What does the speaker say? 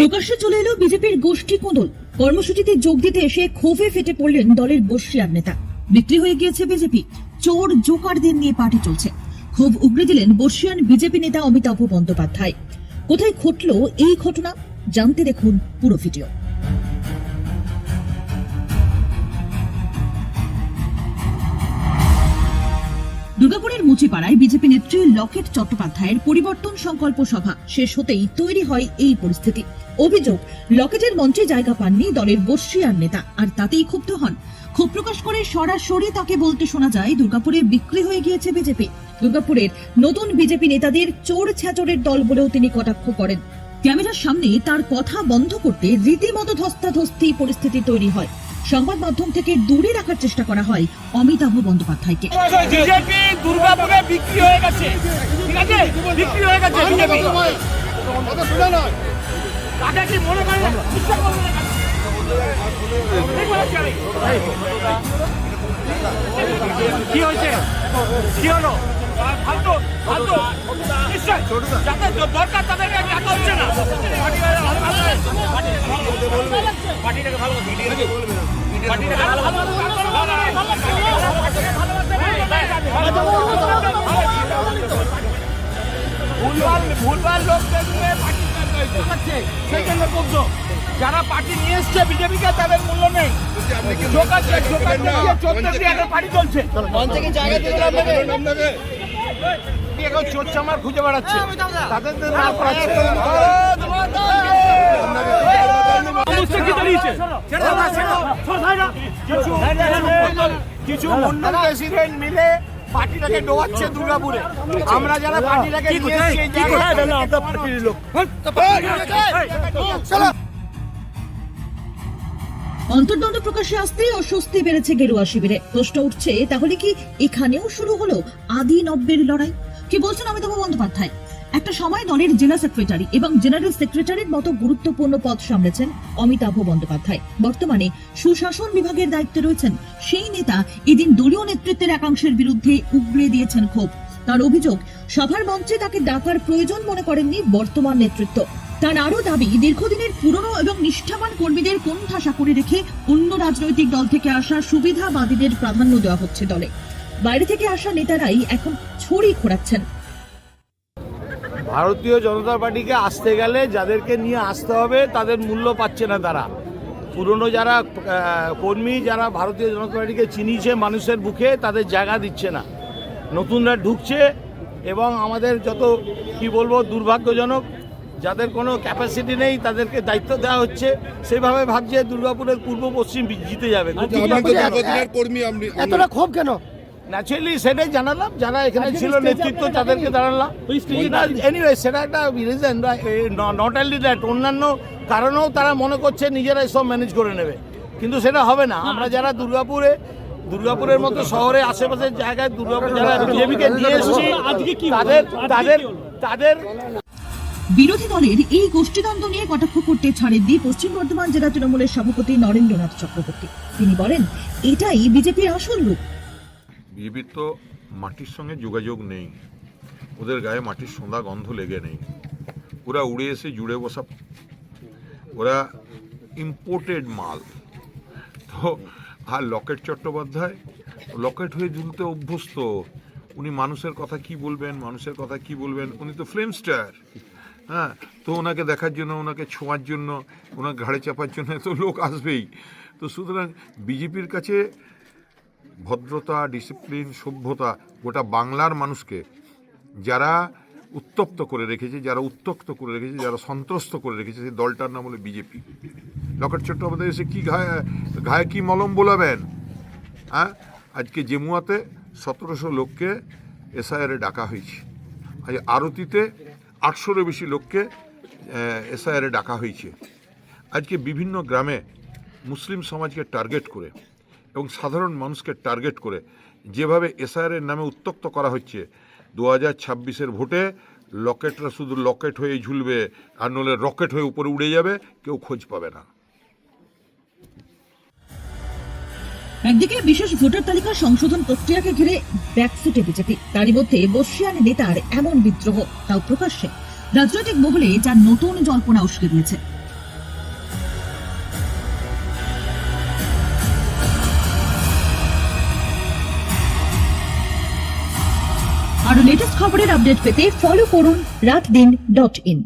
প্রকাশ্যে চলে এলো বিজেপির গোষ্ঠী কোঁদল। কর্মসূচিতে যোগ দিতে এসে ক্ষোভে ফেটে পড়লেন দলের বর্ষিয়ার নেতা। বিক্রি হয়ে গিয়েছে বিজেপি। চোর জোকারদের নিয়ে পার্টি চলছে। ক্ষোভ উগড়ে দিলেন বর্ষিয়ান বিজেপি নেতা অমিতাভ বন্দ্যোপাধ্যায়। কোথায় ঘটলো এই ঘটনা জানতে দেখুন পুরো ভিডিও। দুর্গাপুরের মুচিপাড়ায় বিজেপি নেত্রী লকেট চট্টোপাধ্যায়ের পরিবর্তন সংকল্প সভা শেষ হতেই তৈরি হয় এই পরিস্থিতি। অভিযোগ, লকেটের মঞ্চে জায়গা পাননি দলের বর্ষিয়ার নেতা, আর তাতেই ক্ষুব্ধ হন। ক্ষোভ প্রকাশ করে সরাসরি তাকে বলতে শোনা যায়, দুর্গাপুরে বিক্রি হয়ে গিয়েছে বিজেপি। দুর্গাপুরের নতুন বিজেপি নেতাদের চোর ছ্যাচরের দল বলেও তিনি কটাক্ষ করেন। ক্যামেরার সামনে তার কথা বন্ধ করতে রীতিমতো ধস্তাধস্তি পরিস্থিতি তৈরি হয়। সংবাদ মাধ্যম থেকে দূরে রাখার চেষ্টা করা হয় অমিতাভ বন্দ্যোপাধ্যায়কে। কি হয়েছে? কি হলো? ফালতু ফালতু নিশ্চয় যাতে দরকার তাদেরকে ডাকা হচ্ছে না পার্টিটাকে ভালো পার্টিটাকে ভালো ভুলভাল ভুলভাল লোকদের নিয়ে পার্টি সেই জন্য করছ যারা পার্টি নিয়ে এসছে বিজেপিকে তাদের মূল্য নেই ঢোকাচ্ছে চোদ্দ একটা পার্টি চলছে এখন চোর চামার খুঁজে বেড়াচ্ছে তাদের না করাচ্ছে অবস্থা কি দাঁড়িয়েছে কিছু প্রেসিডেন্ট মিলে পার্টিটাকে ডোবাচ্ছে দুর্গাপুরে আমরা যারা পার্টিটাকে নিয়ে এসেছি অন্তর্দ্বন্দ্ব প্রকাশে আসতেই অস্বস্তি বেড়েছে গেরুয়া শিবিরে। প্রশ্ন উঠছে, তাহলে কি এখানেও শুরু হলো আদি নব্যের লড়াই? কি বলছেন অমিতাভ বন্দ্যোপাধ্যায়? একটা সময় দলের জেলা সেক্রেটারি এবং জেনারেল সেক্রেটারির মতো গুরুত্বপূর্ণ পদ সামলেছেন অমিতাভ বন্দ্যোপাধ্যায়। বর্তমানে সুশাসন বিভাগের দায়িত্বে রয়েছেন সেই নেতা এদিন দলীয় নেতৃত্বের একাংশের বিরুদ্ধে উগড়ে দিয়েছেন ক্ষোভ। তার অভিযোগ, সভার মঞ্চে তাকে ডাকার প্রয়োজন মনে করেননি বর্তমান নেতৃত্ব। তার আরও দাবি, দীর্ঘদিনের পুরনো এবং নিষ্ঠাবান কর্মীদের কোণঠাসা করে রেখে অন্য রাজনৈতিক দল থেকে আসা সুবিধাবাদীদের প্রাধান্য দেওয়া হচ্ছে দলে। বাইরে থেকে আসা নেতারাই এখন ছড়ি ঘোরাচ্ছেন ভারতীয় জনতা পার্টিকে আসতে গেলে যাদেরকে নিয়ে আসতে হবে, তাদের মূল্য পাচ্ছে না তারা। পুরনো যারা কর্মী যারা ভারতীয় জনতা পার্টিকে চিনিয়েছে মানুষের বুকে, তাদের জায়গা দিচ্ছে না। নতুনরা ঢুকছে এবং আমাদের যত, কি বলব, দুর্ভাগ্যজনক যাদের কোনো ক্যাপাসিটি নেই তাদেরকে দায়িত্ব দেওয়া হচ্ছে সেভাবে ভাবছে দুর্গাপুরের পূর্ব পশ্চিম জিতে যাবে এতটা ক্ষোভ কেন ন্যাচুরালি সেটাই জানালাম যারা এখানে ছিল নেতৃত্ব তাদেরকে জানালাম এনিওয়ে সেটা একটা রিজন নট অনলি দ্যাট অন্যান্য কারণেও তারা মনে করছে নিজেরাই সব ম্যানেজ করে নেবে কিন্তু সেটা হবে না আমরা যারা দুর্গাপুরে দুর্গাপুরের মতো শহরে আশেপাশের জায়গায় দুর্গাপুর যারা বিজেপিকে নিয়ে এসেছি তাদের তাদের তাদের বিরোধী দলের এই গোষ্ঠীদ্বন্দ্ব নিয়ে কটাক্ষ করতে ছাড়েননি পশ্চিম বর্ধমান জেলা তৃণমূলের সভাপতি নরেন্দ্রনাথ চক্রবর্তী। তিনি বলেন, এটাই বিজেপির আসল রূপ। বিজেপির তো মাটির সঙ্গে যোগাযোগ নেই। ওদের গায়ে মাটির সোঁদা গন্ধ লেগে নেই। ওরা উড়ে এসে জুড়ে বসা, ওরা ইম্পোর্টেড মাল। তো আর লকেট চট্টোপাধ্যায়, লকেট হয়ে ঝুলতে অভ্যস্ত, উনি মানুষের কথা কি বলবেন, মানুষের কথা কি বলবেন, উনি তো ফিল্ম স্টার হ্যাঁ তো ওনাকে দেখার জন্য, ওনাকে ছোঁয়ার জন্য, ওনার ঘাড়ে চাপার জন্য তো লোক আসবেই। তো সুতরাং বিজেপির কাছে ভদ্রতা ডিসিপ্লিন সভ্যতা গোটা বাংলার মানুষকে যারা উত্তপ্ত করে রেখেছে, যারা উত্তক্ত করে রেখেছে, যারা সন্ত্রস্ত করে রেখেছে, সেই দলটার নাম হলো বিজেপি। লকেট চট্টোপাধ্যায় এসে কী ঘায়ে ঘায়ে কী মলম বোলাবেন? হ্যাঁ আজকে জেমুয়াতে সতেরোশো লোককে এসআইআরে ডাকা হয়েছে। আজ আরতিতে আটশোরও বেশি লোককে এসআইআরে ডাকা হয়েছে। আজকে বিভিন্ন গ্রামে মুসলিম সমাজকে টার্গেট করে এবং সাধারণ মানুষকে টার্গেট করে যেভাবে এসআইআরের নামে উত্তক্ত করা হচ্ছে দু হাজার ছাব্বিশের ভোটে লকেটরা শুধু লকেট হয়ে ঝুলবে আর নলে রকেট হয়ে উপরে উড়ে যাবে, কেউ খোঁজ পাবে না। একদিকে বিশেষ ভোটার তালিকা সংশোধন প্রক্রিয়াকে ঘিরে ব্যাকফুটে বিজেপি। তারই মধ্যে বর্ষিয়ান নেতার এমন বিদ্রোহ তাও প্রকাশ্যে। রাজনৈতিক মহলে যা নতুন জল্পনা উস্কে দিয়েছে। আরও লেটেস্ট খবরের আপডেট পেতে ফলো করুন রাত দিন ডট ইন